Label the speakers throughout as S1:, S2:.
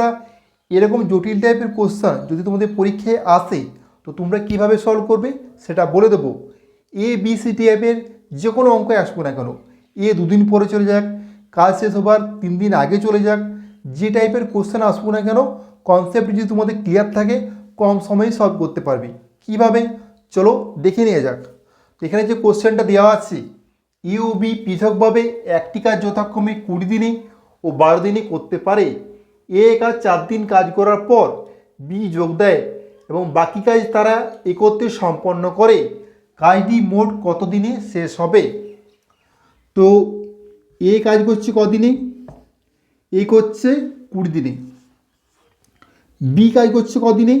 S1: বন্ধুরা, এরকম জটিল টাইপের কোশ্চান যদি তোমাদের পরীক্ষায় আসে, তো তোমরা কীভাবে সলভ করবে সেটা বলে দেবো। এ বি সি টাইপের যে কোনো অঙ্কে আসব না কেন। এ দুদিন পরে চলে যাক, কাজ শেষ হবার তিন দিন আগে চলে যাক। যে টাইপের কোশ্চেন আসব না কেন কনসেপ্ট যদি তোমাদের ক্লিয়ার থাকে, কম সময়ে সলভ করতে পারবে। কীভাবে? চলো দেখে নিয়ে যাক। এখানে যে কোশ্চেনটা দেওয়া আছে ইউ বি পৃথকভাবে একটি কাজ যথাক্রমে কুড়ি দিনে ও বারো দিনে করতে পারে। এ কাজ চার দিন কাজ করার পর বি যোগ দেয় এবং বাকি কাজ তারা একত্রে সম্পন্ন করে। কাজটি মোট কত দিনে শেষ হবে? তো এ কাজ করছে কদিনে? এ করছে কুড়ি দিনে। বি কাজ করছে কদিনে?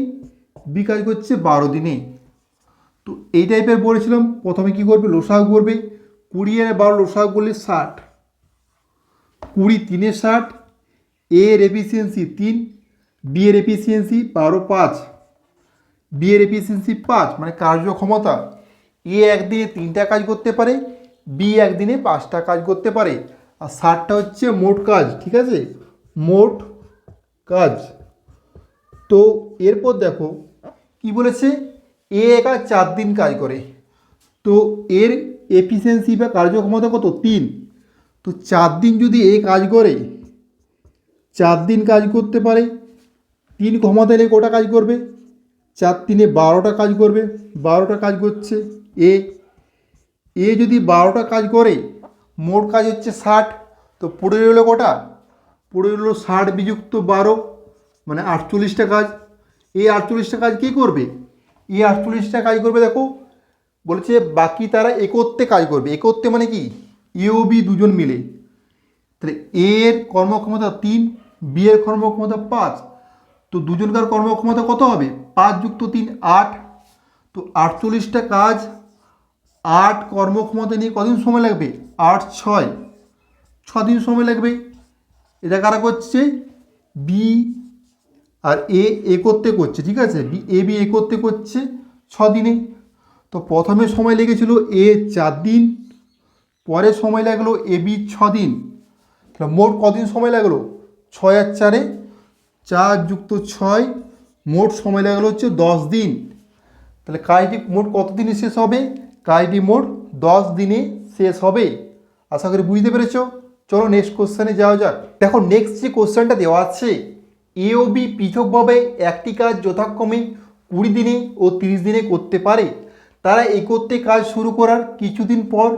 S1: বি কাজ করছে বারো দিনে। তো এই টাইপের বলেছিলাম, প্রথমে কি করবে? লোসাগু করবে। কুড়ি আর বারো লোসাগু করলে ষাট। কুড়ি তিনে ষাট এ এর এফিসিয়েন্সি তিন বি এর এফিসিয়েন্সি বারো পাঁচ। বি এর এফিসিয়েন্সি পাঁচ মানে কার্যক্ষমতা। এ একদিনে তিনটা কাজ করতে পারে বি একদিনে পাঁচটা কাজ করতে পারে। আর ষাটটা হচ্ছে মোট কাজ, ঠিক আছে? মোট কাজ। তো এরপর দেখো, কি বলেছে? এ একা চার দিন কাজ করে। তো এর এফিসিয়েন্সি বা কার্যক্ষমতা কত? তিন। তো চার দিন যদি এ কাজ করে চার দিন কাজ করতে পারে, তিন ক্ষমতা এলে কটা কাজ করবে, চার তিনে বারোটা কাজ করবে, বারোটা কাজ করছে এ এ যদি বারোটা কাজ করে, মোট কাজ হচ্ছে ষাট, তো পড়ে রইল কটা? পড়ে রইল ষাট বিযুক্ত বারো মানে আটচল্লিশটা কাজ। এই আটচল্লিশটা কাজ কী করবে? এই আটচল্লিশটা কাজ করবে দেখো, বলেছে বাকি তারা একত্রে কাজ করবে। একত্রে মানে কি? ইউ বি দুজন মিলে। তাহলে এর কর্মক্ষমতা তিন, বি এর কর্মক্ষমতা পাঁচ। তো দুজনকার কর্মক্ষমতা কত হবে? পাঁচ যুক্ত তিন, আট। তো আটচল্লিশটা কাজ, আট কর্মক্ষমতা নিয়ে কদিন সময় লাগবে? আট, ছয়। দিন সময় লাগবে। এটা কারা করছে? বি আর এ এ করতে করছে, ঠিক আছে? বি, এ বি, এ করতে করছে দিনে তো প্রথমে সময় লেগেছিল এ চার দিন, পরে সময় লাগল এ, বি দিন তাহলে মোট কদিন সময় লাগল? ছয় আর চারে, চার যুক্ত ছয়, মোট সময় লাগল হচ্ছে দশ দিন। তাহলে কাজটি মোট কত দিনে শেষ হবে? কাজটি মোট দশ দিনে শেষ হবে। আশা করি বুঝতে পেরেছ? চলো নেক্সট কোশ্চেনে যাওয়া যাক। দেখো নেক্সট যে কোশ্চেনটা দেওয়া আছে এ ও বি পৃথকভাবে একটি কাজ যথাক্রমে কুড়ি দিনে ও তিরিশ দিনে করতে পারে। তারা একত্রে কাজ শুরু করার কিছুদিন পর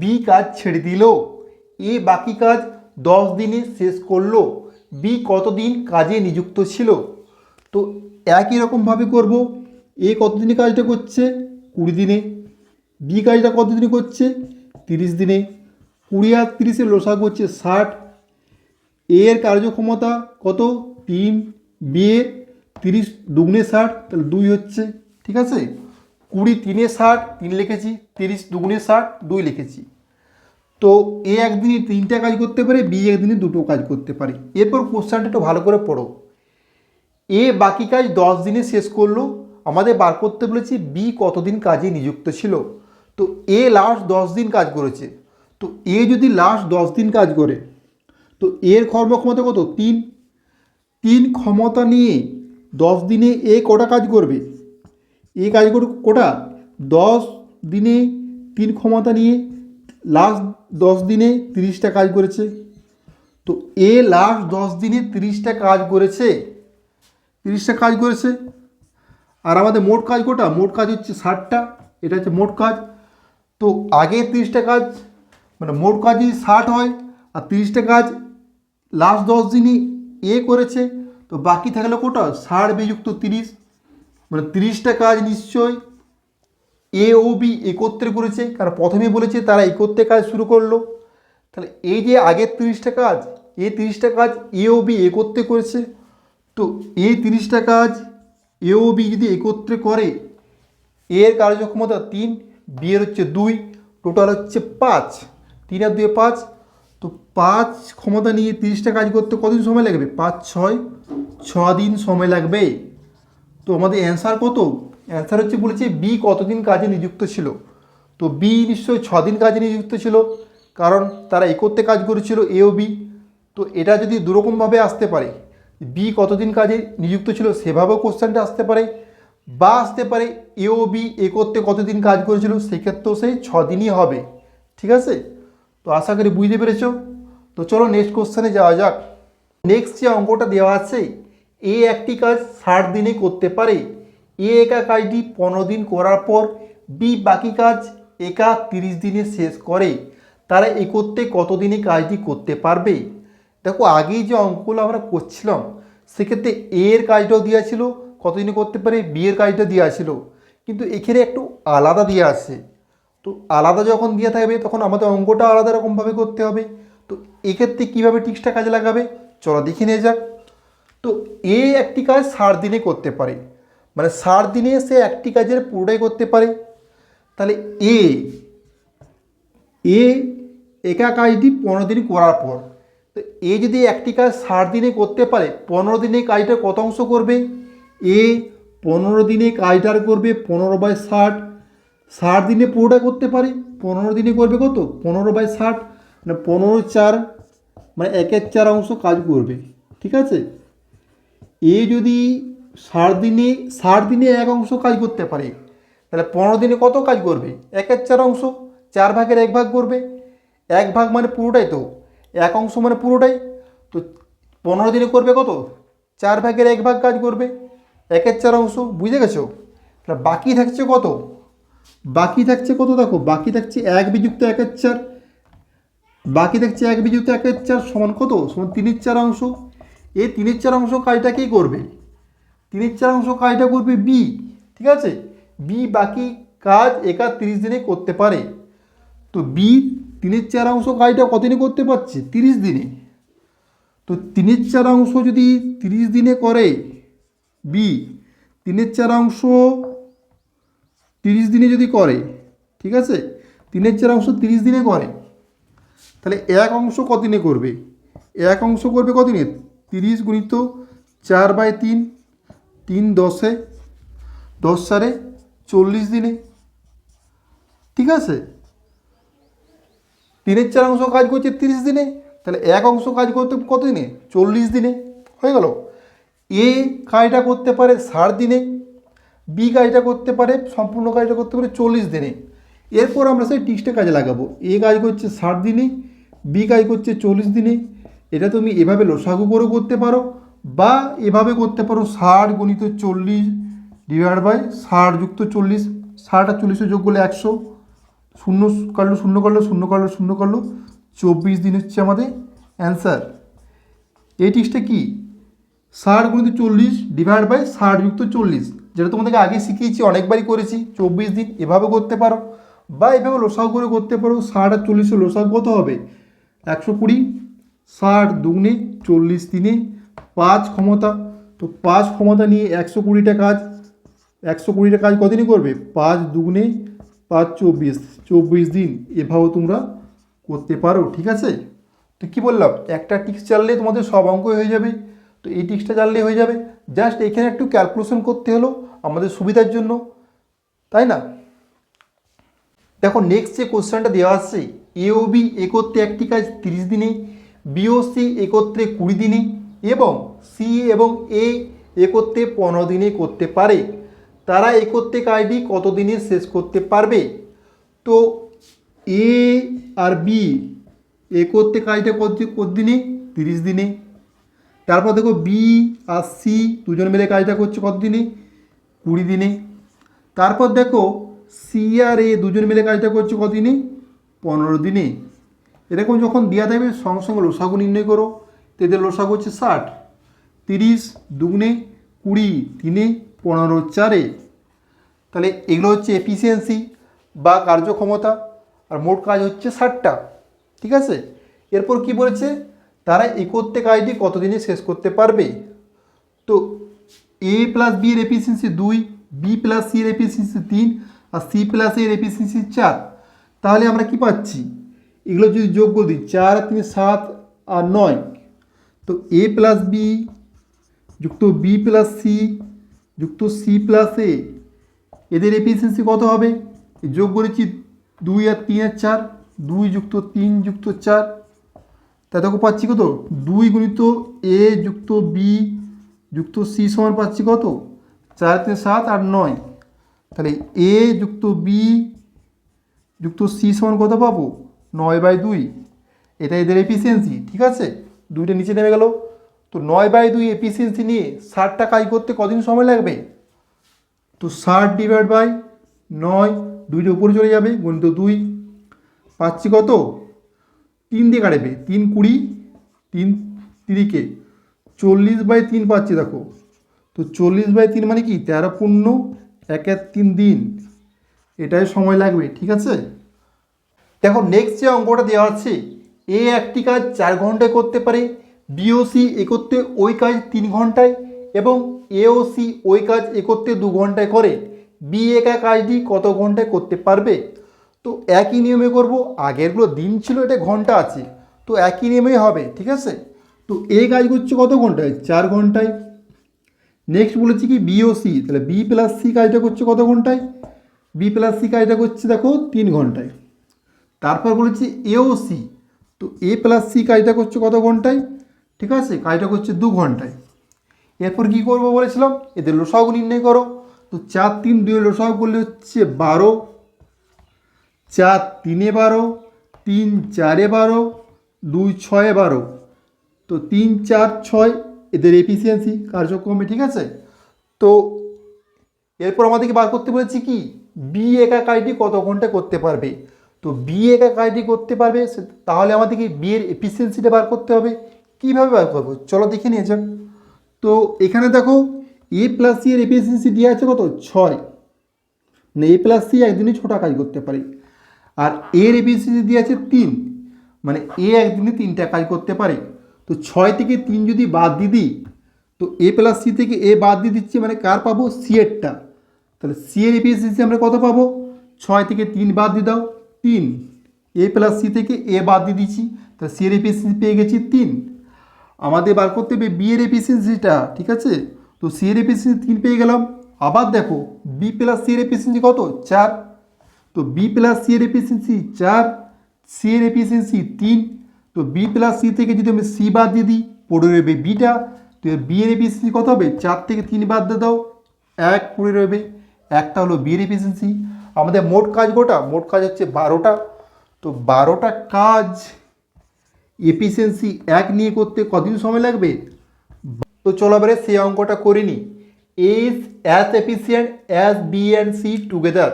S1: বি কাজ ছেড়ে দিল। এ বাকি কাজ দশ দিনে শেষ করল বি কতদিন কাজে নিযুক্ত ছিল? তো একই রকমভাবে করব এ কতদিনে কাজটা করছে? কুড়ি দিনে। বি কাজটা কত দিনে করছে? তিরিশ দিনে। কুড়ি আর তিরিশে লোসা করছে ষাট। এর কার্যক্ষমতা কত? তিন। বি এর তিরিশ দুগুণে ষাট, তাহলে দুই হচ্ছে, ঠিক আছে? কুড়ি তিনে ষাট, তিন লিখেছি, তিরিশ দুগুণে ষাট, দুই লিখেছি। তো এ একদিনে তিনটা কাজ করতে পারে, বি একদিনে দুটো কাজ করতে পারে। এরপর কোশ্চানটা একটু ভালো করে পড়ো। এ বাকি কাজ দশ দিনে শেষ করল। আমাদের বার করতে বলেছি বি কতদিন কাজে নিযুক্ত ছিল। তো এ লাস্ট দশ দিন কাজ করেছে। তো এ যদি লাস্ট দশ দিন কাজ করে, তো এর কর্মক্ষমতা কত? তিন। তিন ক্ষমতা নিয়ে দশ দিনে এ কটা কাজ করবে? এ কাজ করবে কোটা? দশ দিনে তিন ক্ষমতা নিয়ে লাস্ট দশ দিনে তিরিশটা কাজ করেছে। তো এ লাস্ট দশ দিনে তিরিশটা কাজ করেছে। তিরিশটা কাজ করেছে। আর আমাদের মোট কাজ কোটা? মোট কাজ হচ্ছে ষাটটা। এটা হচ্ছে মোট কাজ। তো আগে তিরিশটা কাজ মানে মোট কাজ যদি ষাট হয়, আর তিরিশটা কাজ লাস্ট দশ দিনই এ করেছে, তো বাকি থাকলে কোটা? ষাট বিযুক্ত তিরিশ। মানে তিরিশটা কাজ নিশ্চয়ই এ ও বি একত্রে করেছে, কারণ প্রথমে বলেছে তারা একত্রে কাজ শুরু করল। তাহলে এই যে আগের তিরিশটা কাজ এ তিরিশটা কাজ এ ও বি একত্রে করেছে, তো এ তিরিশটা কাজ এ ও বি যদি একত্রে করে, এর কার্যক্ষমতা তিন বি এর হচ্ছে দুই টোটাল হচ্ছে পাঁচ। তিন আর দুয়ে পাঁচ, তো পাঁচ ক্ষমতা নিয়ে তিরিশটা কাজ করতে কদিন সময় লাগবে? পাঁচ, ছয় ছ দিন সময় লাগবে। তো আমাদের অ্যান্সার কত? অ্যান্সার হচ্ছে বলেছে বি কতদিন কাজে নিযুক্ত ছিল? তো বি নিশ্চয়ই দিন কাজে নিযুক্ত ছিল, কারণ তারা একত্রে কাজ করেছিল এ ও বি তো এটা যদি দুরকমভাবে আসতে পারে বি কতদিন কাজে নিযুক্ত ছিল সেভাবেও কোশ্চেনটা আসতে পারে, বা আসতে পারে এ ও বি এ করতে কতদিন কাজ করেছিল সেক্ষেত্রেও সেই দিনই হবে। ঠিক আছে? তো আশা করি বুঝতে পেরেছ। তো চলো নেক্সট কোশ্চেনে যাওয়া যাক। নেক্সট যে অঙ্কটা দেওয়া আছে এ একটি কাজ ষাট দিনে করতে পারে এ একা কাজটি পনেরো দিন করার পর বি বাকি কাজ একা তিরিশ দিনে শেষ করে। তারা একত্রে করতে কত দিনে কাজটি করতে পারবে? দেখো, আগেই যে অঙ্কগুলো আমরা করছিলাম, সেক্ষেত্রে এ এর কাজটাও দেওয়া ছিল, কতদিনে করতে পারে, বি এর কাজটা দেওয়া ছিল। কিন্তু এখানে একটু আলাদা দেওয়া আছে। তো আলাদা যখন দিয়ে থাকবে, তখন আমাদের অঙ্কটা আলাদা রকমভাবে করতে হবে। তো এক্ষেত্রে কীভাবে টিক্সটা কাজে লাগাবে, চলো দেখে নিয়ে যাক। তো এ একটি কাজ ষাট দিনে করতে পারে। মানে ষাট দিনে সে একটি কাজের পুরোটাই করতে পারে। তাহলে এ এ একা কাজটি পনেরো দিন করার পর, তো এ যদি একটি কাজ ষাট দিনে করতে পারে, পনেরো দিনে কাজটা কত অংশ করবে? এ পনেরো দিনে কাজটার করবে পনেরো বাই ষাট। ষাট দিনে পুরোটা করতে পারে, পনেরো দিনে করবে কত? পনেরো বাই ষাট। মানে পনেরো চার মানে একের চার অংশ কাজ করবে। ঠিক আছে? এ যদি ষাট দিনে ষাট দিনে এক অংশ কাজ করতে পারে। তাহলে পনেরো দিনে কত কাজ করবে? একের চার অংশ, চার ভাগের এক ভাগ করবে। এক ভাগ মানে পুরোটাই তো। এক অংশ মানে পুরোটাই। তো পনেরো দিনে করবে কত? চার ভাগের এক ভাগ কাজ করবে। একের চার অংশ, বুঝে গেছো? তাহলে বাকি থাকছে কত? বাকি থাকছে কত দেখো? বাকি থাকছে এক বিযুক্ত একের চার। বাকি থাকছে এক বিযুক্ত একের চার সমান কত? সমান তিনের চার অংশ। এই তিনের চার অংশ কাজটা কে করবে? তিনের চার অংশ কাজটা করবে বি ঠিক আছে? বি বাকি কাজ একা তিরিশ দিনে করতে পারে। তো বি তিনের চার অংশ কাজটা কতদিনে করতে পারছে? তিরিশ দিনে। তো তিনের চার অংশ যদি তিরিশ দিনে করে বি তিনের চার অংশ তিরিশ দিনে যদি করে, ঠিক আছে? তিনের চার অংশ তিরিশ দিনে করে, তাহলে এক অংশ কতদিনে করবে? এক অংশ করবে কতদিনে তিরিশ গুণিত চার বাই তিন তিন দশে, দশ চারে চল্লিশ দিনে। ঠিক আছে? তিনের চার অংশ কাজ করছে তিরিশ দিনে, তাহলে এক অংশ কাজ করতে কত দিনে? চল্লিশ দিনে। হয়ে গেল? এ কাজটা করতে পারে ষাট দিনে, বি কাজটা করতে পারে, সম্পূর্ণ কাজটা করতে পারে চল্লিশ দিনে। এরপর আমরা সেই টিক্সটা কাজে লাগাবো। এ কাজ করছে ষাট দিনে, বি কাজ করছে চল্লিশ দিনে। এটা তুমি এভাবে লসাগু করেও করতে পারো। বা এভাবে করতে পারো ষাট গণিত চল্লিশ ডিভাইড বাই ষাট যুক্ত চল্লিশ, ষাট আর চল্লিশে যোগ করলে একশো। শূন্য কাটলো শূন্য কাটলো শূন্য কাটলো শূন্য কাটলো চব্বিশ দিন হচ্ছে আমাদের অ্যান্সার এই টিক্সটা কি? ষাট গুণিত চল্লিশ ডিভাইড বাই ষাট যুক্ত চল্লিশ, যেটা তোমাদেরকে আগে শিখিয়েছি, অনেকবারই করেছি। চব্বিশ দিন এভাবে করতে পারো বা এভাবে লোসাগ করে করতে পারো। ষাট আর চল্লিশে লোসাগ কত হবে? একশো কুড়ি। ষাট দুগুণে চল্লিশ দিনে পাঁচ ক্ষমতা, তো পাঁচ ক্ষমতা নিয়ে একশো কুড়িটা কাজ, একশো কুড়িটা কাজ কদিনই করবে? পাঁচ দুগুণে পাঁচ চব্বিশ চব্বিশ দিন এভাবেও তোমরা করতে পারো, ঠিক আছে? তো কী বললাম, একটা টিক্স চাললে তোমাদের সব অঙ্কই হয়ে যাবে, তো এই টিক্সটা জানলে হয়ে যাবে। জাস্ট এখানে একটু ক্যালকুলেশন করতে হলো আমাদের সুবিধার জন্য, তাই না? দেখো নেক্সট যে কোশ্চেনটা দেওয়া আছে এ ও বি একত্রে একটি কাজ তিরিশ দিনে বি ও সি একত্রে কুড়ি দিনে এবং সি এবং এ একত্রে পনেরো দিনে করতে পারে। তারা একত্রে কাজটি কত দিনে শেষ করতে পারবে? তো এ আর বি একত্রে কাজটা কত কত দিনে তিরিশ দিনে। তারপর দেখো বি আর সি দুজন মিলে কাজটা করছে কত দিনে কুড়ি দিনে। তারপর দেখো সি আর এ দুজন মিলে কাজটা করছে কত দিনে পনেরো দিনে। এরকম যখন দেওয়া থাকবে, সঙ্গে সঙ্গে লোসাগু নির্ণয় করো। তো এদের হচ্ছে ষাট। তিরিশ দুগুণে কুড়ি, তিনে পনেরো চারে। তাহলে এগুলো হচ্ছে এফিসিয়েন্সি বা কার্যক্ষমতা, আর মোট কাজ হচ্ছে ষাটটা। ঠিক আছে? এরপর কি বলেছে? তারা একত্রে কাজটি কতদিনে শেষ করতে পারবে? তো এ প্লাস বি এর এফিসিয়েন্সি দুই বি প্লাস সি এর এফিসিয়েন্সি তিন, আর সি প্লাস এর এফিসিয়েন্সি চার। তাহলে আমরা কি পাচ্ছি? এগুলো যদি যোগ করে দিই, চার তিন সাত আর নয়। তো এ প্লাস বি যুক্ত বি প্লাস সি যুক্ত সি প্লাস এ এদের এফিসিয়েন্সি কত হবে? যোগ করেছি দুই আর তিন আর চার, দুই যুক্ত তিন যুক্ত চার তাই দেখো পাচ্ছি কত? দুই গুণিত এ যুক্ত বি যুক্ত সি সমান পাচ্ছি কত? চার তিন সাত আর নয়, তাহলে এ যুক্ত বি যুক্ত সি সমান কত পাবো? নয় বাই দুই, এটা এদের এফিসিয়েন্সি ঠিক আছে? দুইটা নিচে নেমে গেল। তো নয় বাই দুই এফিসিয়েন্সি নিয়ে ষাটটা কাজ করতে কদিন সময় লাগবে? তো ষাট ডিভাইড বাই নয়, দুইটা উপরে চলে যাবে, গণিত দুই। পাচ্ছি কত? তিন দিয়ে কাটবে, তিন কুড়ি, তিন তিরিকে। চল্লিশ বাই তিন পাচ্ছি, দেখো। তো চল্লিশ বাই তিন মানে কি? তেরো পূর্ণ এক এক তিন দিন। এটাই সময় লাগবে, ঠিক আছে? দেখো নেক্সট যে অঙ্কটা দেওয়া আছে এ একটি কাজ চার ঘন্টায় করতে পারে বিওসি এ করতে ওই কাজ তিন ঘন্টায় এবং এওসি ওই কাজ এ করতে দু ঘন্টায় করে। বি একা কাজটি কত ঘন্টায় করতে পারবে? তো একই নিয়মে করব, আগেরগুলো দিন ছিল, এটা ঘণ্টা আছে। তো একই নিয়মেই হবে, ঠিক আছে? তো এ কাজ করছে কত ঘন্টায়? চার ঘন্টায়। নেক্সট বলেছি কি বিওসি তাহলে বি প্লাস সি কাজটা করছে কত ঘন্টায়? বি প্লাস সি কাজটা করছে দেখো তিন ঘন্টায়। তারপর বলেছি এওসি তো এ প্লাস সি কাজটা করছে কত ঘন্টায়? ঠিক আছে? কাজটা করছে দু ঘন্টায়। এরপর কি করব বলেছিলাম? এদের লোসাগু নির্ণয় করো। তো চার তিন দুই লোসাগু করলে হচ্ছে বারো। চার তিনে বারো। তিন চারে বারো। দুই ছয়ে বারো। তো তিন, চার, ছয় এদের এফিসিয়েন্সি কার্যক্রমে, ঠিক আছে? তো এরপর আমাদেরকে বার করতে বলেছি কি? বি একা কাজটি কত ঘণ্টা করতে পারবে? তো বি একা কাজটি করতে পারবে? তাহলে আমাদেরকে বি এর এফিসিয়েন্সিটা বার করতে হবে। কীভাবে বার করব? চলো দেখে নিয়ে যাক তো এখানে দেখো এ প্লাস সি এর এফিসিয়েন্সি দেওয়া আছে কত? ছয়। মানে এ প্লাস সি একদিনে ছটা কাজ করতে পারে। আর এর এফিসিয়েন্সি দেওয়া আছে তিন। মানে এ একদিনে তিনটা কাজ করতে পারে। তো ছয় থেকে তিন যদি বাদ দিয়ে দিই, তো এ প্লাস সি থেকে এ বাদ দিয়ে দিচ্ছি মানে কার পাবো? সি এরটা। তাহলে সি এর এফিসিয়েন্সি আমরা কত পাবো? ছয় থেকে তিন বাদ দিয়ে দাও। তিন। এ প্লাস সি থেকে এ বাদ দিয়ে দিচ্ছি তাহলে সি এর এফিসিয়েন্সি পেয়ে গেছি তিন। আমাদের বার করতে হবে বি এর এফিসিয়েন্সিটা ঠিক আছে? তো সি এর এফিসিয়েন্সি তিন পেয়ে গেলাম। আবার দেখো বি প্লাস সি এর এফিসিয়েন্সি কত? চার। তো বি প্লাস সি এর এফিসিয়েন্সি চার সি এর এফিসিয়েন্সি তিন। তো বি প্লাস সি থেকে যদি আমি সি বাদ দিয়ে দিই, পড়ে রইবে বিটা তো বি এর এফিসিয়েন্সি কত হবে? চার থেকে তিন বাদ দিয়ে দাও। এক, পড়ে রইবে। একটা হলো বি এর এফিসিয়েন্সি আমাদের মোট কাজ গোটা? মোট কাজ হচ্ছে বারোটা। তো বারোটা কাজ এফিসিয়েন্সি এক নিয়ে করতে কদিন সময় লাগবে? তো চলো এবারে সেই অঙ্কটা করে নিই। Is as efficient as B and C together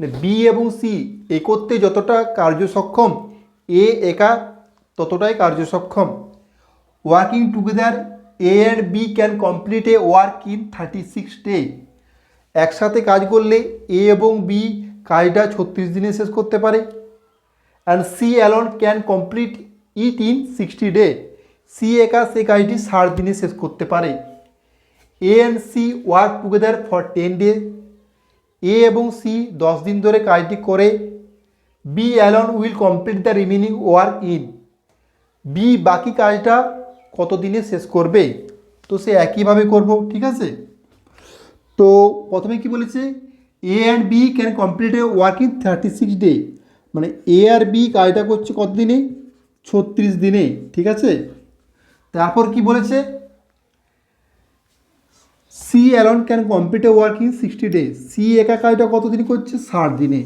S1: মানে বি এবং সি এ করতে যতটা কার্যসক্ষম এ একা ততটাই কার্যসক্ষম working together A and B can complete a work in thirty six day একসাথে কাজ করলে এ এবং বি কাজটা ছত্রিশ দিনে শেষ করতে পারে। And C alone can complete it in sixty day C একা সে কাজটি ষাট দিনে শেষ করতে পারে। A and C work together for ten day A এবং সি দশ দিন ধরে কাজটি করে। B alone will complete the remaining work in B বাকি কাজটা কত দিনে শেষ করবে? তো সে একইভাবে করব, ঠিক আছে? তো প্রথমে কি বলেছে? A and B can complete a work in thirty six day মানে এ আর বি কাজটা করছে কত দিনে ছত্রিশ দিনে, ঠিক আছে? তারপর কি বলেছে? C alone can complete a work in sixty day C একা কাজটা কত দিন করছে? ষাট দিনে।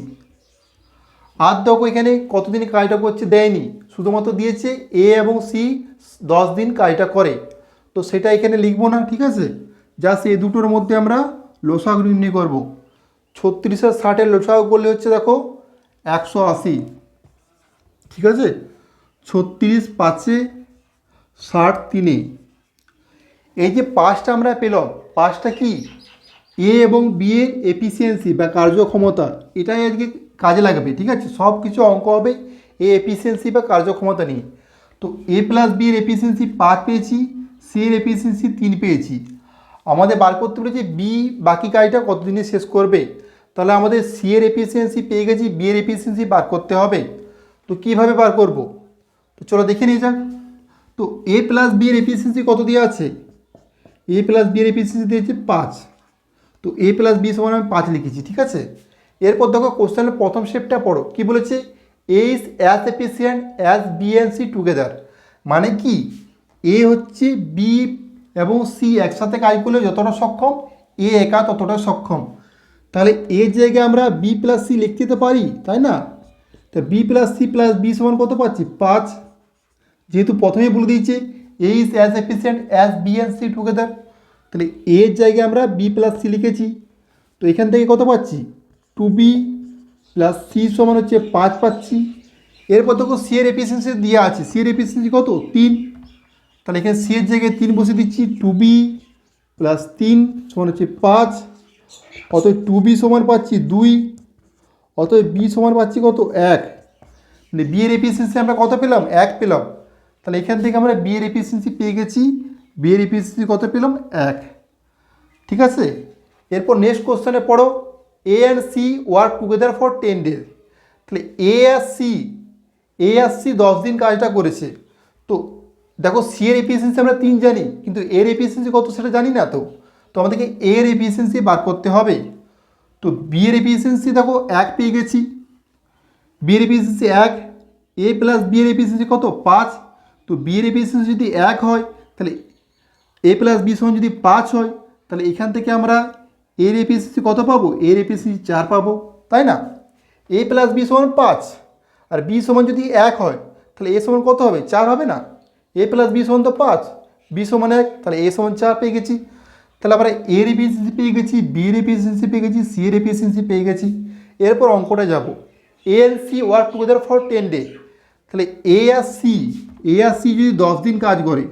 S1: আর দেখো এখানে কতদিন কাজটা করছে দেয়নি। শুধুমাত্র দিয়েছে এ এবং সি দশ দিন কাজটা করে। তো সেটা এখানে লিখব না, ঠিক আছে? জাস্ট এই দুটোর মধ্যে আমরা লোসাগ নির্ণয় করব। ছত্রিশের ষাটের লোসাগ করলে হচ্ছে দেখো একশো আশি। ঠিক আছে? ছত্রিশ পাঁচে ষাট তিনে। এই যে পাঁচটা আমরা পেলাম, পাঁচটা কি? এ এবং বি এর এফিসিয়েন্সি বা কার্যক্ষমতা, এটাই আজকে কাজে লাগবে, ঠিক আছে? সব কিছু অঙ্ক হবে এ এফিসিয়েন্সি বা কার্যক্ষমতা নিয়ে। তো এ প্লাস বি এর এফিসিয়েন্সি পাঁচ পেয়েছি, সি এর এফিসিয়েন্সি তিন পেয়েছি। আমাদের বার করতে বলেছে বি বাকি কাজটা কতদিনে শেষ করবে? তাহলে আমাদের সি এর এফিসিয়েন্সি পেয়ে গেছি বি এর এফিসিয়েন্সি বার করতে হবে। তো কীভাবে বার করব? তো চলো দেখে নিয়ে যাক। তো এ প্লাস বি এর এফিসিয়েন্সি কত দিয়ে আছে? এ প্লাস বি এর এফিসিয়েন্সি দিয়েছে পাঁচ। তো এ প্লাস বি সমান আমি পাঁচ লিখেছি, ঠিক আছে? এরপর দেখো কোশ্চেনের প্রথম স্টেপটা পড়ো। কি বলেছে? A is as efficient as C together মানে কি? এ হচ্ছে বি এবং সি একসাথে কাজ করলে যতটা সক্ষম এ একা ততটা সক্ষম। তাহলে এ জায়গায় আমরা বি প্লাস সি লিখতে পারি, তাই না? তো B plus C plus B সমান কত পাচ্ছি? পাঁচ। যেহেতু প্রথমেই বলে দিয়েছে A is as efficient as B and C together তাহলে এর জায়গায় আমরা বি প্লাস সি লিখেছি। তো এখান থেকে কত পাচ্ছি? টু বি প্লাস সি সমান হচ্ছে পাঁচ পাচ্ছি। এরপর দেখো সি এর এফিসিয়েন্সি দেওয়া আছে। সি এর এফিসিয়েন্সি কত? তিন। তাহলে এখানে সি এর জায়গায় তিন বসে দিচ্ছি টু বি প্লাস তিন সমান হচ্ছে পাঁচ। অতএব টু বি সমান পাচ্ছি দুই। অতএব বি সমান পাচ্ছি কত? এক। মানে বি এফিসিয়েন্সি আমরা কত পেলাম? এক পেলাম। তাহলে এখান থেকে আমরা বি এফিসিয়েন্সি পেয়ে গেছি। বি এফিসিয়েন্সি কত পেলাম? এক। ঠিক আছে? এরপর নেক্সট কোশ্চেনে পড়ো। A and C work together for ten days তাহলে A R C A R C দশ দিন কাজটা করেছে। তো দেখো সি এর এফিসিয়েন্সি আমরা তিন জানি, কিন্তু এর এফিসিয়েন্সি কত সেটা জানি না তো। তো আমাদেরকে এর এফিসিয়েন্সি বার করতে হবে। তো বি এর এফিসিয়েন্সি দেখো এক পেয়ে গেছি। বি এর এফিসিয়েন্সি এক এ প্লাস বি এর এফিসিয়েন্সি কত? পাঁচ। তো বি এর এফিসিয়েন্সি যদি এক হয়, তাহলে এ প্লাস বি সমান যদি পাঁচ হয়, তাহলে এখান থেকে আমরা এর এফিসিয়েন্সি কত পাবো? এর এফিসিয়েন্সি চার পাবো, তাই না? এ প্লাস বি সমান পাঁচ। আর বি সমান যদি এক হয়, তাহলে এ সমান কত হবে? চার হবে না? এ প্লাস বি সমান তো পাঁচ। বি সমান এক, তাহলে এ সমান চার পেয়ে গেছি। তাহলে আমরা এর এফিসিয়েন্সি পেয়ে গেছি বি এর এফিসিয়েন্সি পেয়ে গেছি সি এর এফিসিয়েন্সি পেয়ে গেছি। এরপর অঙ্কটা যাব। A C work together for ten day তাহলে A R C A R C যদি দশ দিন কাজ করে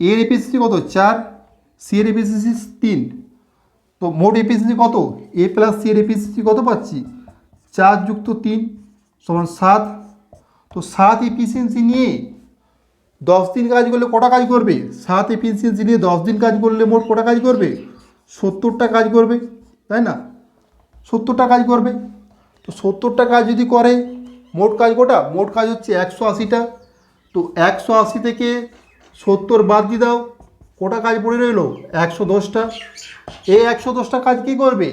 S1: এর এফিসিয়েন্সি কত? চার সি এর এফিসিয়েন্সি তিন। তো মোট এফিসিয়েন্সি কত? এ প্লাস সি এর এফিসিয়েন্সি কত পাচ্ছি? চার যুক্ত তিন সমান সাত। তো সাত এফিসিয়েন্সি নিয়ে দশ দিন কাজ করলে কটা কাজ করবে? সাত এফিসিয়েন্সি নিয়ে দশ দিন কাজ করলে মোট কটা কাজ করবে? সত্তরটা কাজ করবে, তাই না? সত্তরটা কাজ করবে। তো সত্তরটা কাজ যদি করে, মোট কাজ কটা? মোট কাজ হচ্ছে একশো আশিটা। তো একশো আশি থেকে সত্তর বাদ দিয়ে দাও, কটা কাজ পড়ে রইল? একশো দশটা। এ একশো দশটা কাজ কী করবে?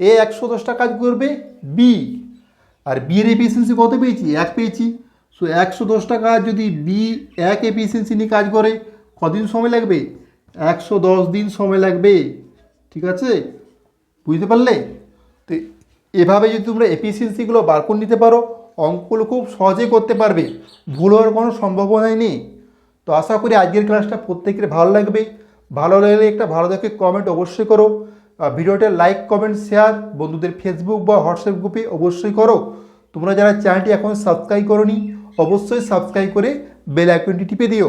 S1: এ একশো দশটা কাজ করবে বি। আর বি এর এফিসিয়েন্সি কত পেয়েছি? এক পেয়েছি। সো একশো দশটা কাজ যদি বি এক এফিসিয়েন্সি নিয়ে কাজ করে, কদিন সময় লাগবে? একশো দশ দিন সময় লাগবে। ঠিক আছে? বুঝতে পারলে? তো এভাবে যদি তোমরা এফিসিয়েন্সিগুলো বার করে নিতে পারো, অঙ্কগুলো খুব সহজেই করতে পারবে। ভুল হওয়ার কোনো সম্ভাবনাই নেই। তো আশা করি আজকের ক্লাসটা প্রত্যেকের ভালো লাগবে। ভালো লাগলে একটা ভালো দেখে কমেন্ট অবশ্যই করো। ভিডিওটা লাইক কমেন্ট শেয়ার বন্ধুদের ফেসবুক বা হোয়াটসঅ্যাপ গ্রুপে অবশ্যই করো। তোমরা যারা চ্যানেলটি এখন সাবস্ক্রাইব করোনি অবশ্যই সাবস্ক্রাইব করে বেল আইকনটি টিপে দিও।